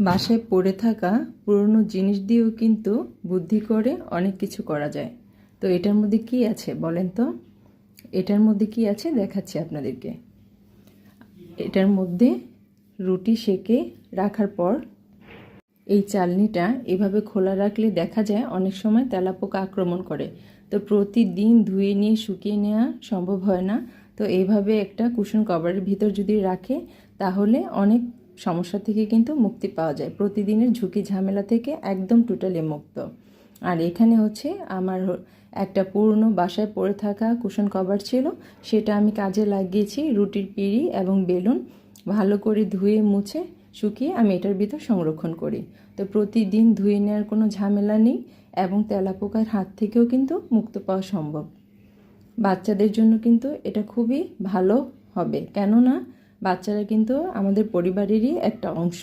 বাসায় পড়ে থাকা পুরনো জিনিস দিয়েও কিন্তু বুদ্ধি করে অনেক কিছু করা যায়। তো এটার মধ্যে কি আছে বলেন তো? এটার মধ্যে কি আছে? দেখাচ্ছি আপনাদেরকে। এটার মধ্যে রুটি সেকে রাখার পর এই চালনিটা এভাবে খোলা রাখলে দেখা যায় অনেক সময় তেলাপোকা আক্রমণ করে। তো প্রতিদিন ধুয়ে নিয়ে, শুকিয়ে নেওয়া সম্ভব হয় না। তো এইভাবে একটা কুশন কভারের ভিতর যদি রাখে, তাহলে অনেক সমস্যা থেকে কিন্তু মুক্তি পাওয়া যায়। প্রতিদিনের ঝুঁকি ঝামেলা থেকে একদম টোটালি মুক্ত। আর এখানে হচ্ছে আমার একটা পুরনো বাসায় পড়ে থাকা কুশন কভার ছিল, সেটা আমি কাজে লাগিয়েছি, রুটির পিড়ি এবং বেলুন ভালো করে ধুয়ে, মুছে, শুকিয়ে আমি এটার ভিতর সংরক্ষণ করি। তো প্রতিদিন ধুয়ে নেওয়ার কোনো ঝামেলা নেই এবং তেলাপোকার হাত থেকেও কিন্তু মুক্ত পাওয়া সম্ভব। বাচ্চাদের জন্য কিন্তু এটা খুবই ভালো হবে। কেননা বাচ্চারা কিন্তু আমাদের পরিবারেরই একটা অংশ।